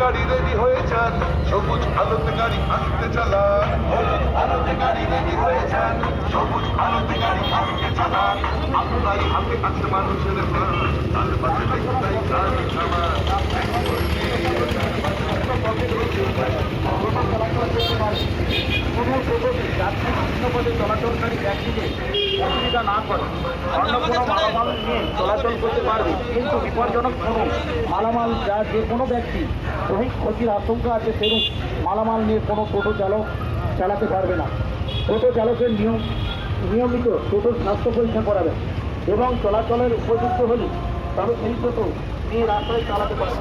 গাড়ি রেডি হয়ে যান সবুজ আলোতে গাড়ি আসতে চালান হলুদ আলোতে গাড়ি রেডি হয়ে যান সবুজ আলোতে গাড়ি আসতে চালান আপনারই হাতে আছে মানুষের প্রাণ যাত্রী বিভিন্ন পথে চলাচলকারী ব্যক্তিকে অসুবিধা না করে অন্য কোনো মালামাল নিয়ে চলাচল করতে পারবে। কিন্তু বিপজ্জনক কোনো মালামাল যা যে কোনো ব্যক্তি দৈহিক ক্ষতির আশঙ্কা আছে সেরূপ মালামাল নিয়ে কোনো টোটো চালক চালাতে পারবে না। টোটো চালকের নিয়ম নিয়মিত টোটোর স্বাস্থ্য পরীক্ষা করাবেন এবং চলাচলের উপযুক্ত হলে তবে সেই টোটো নিয়ে রাস্তায় চালাতে পারবে।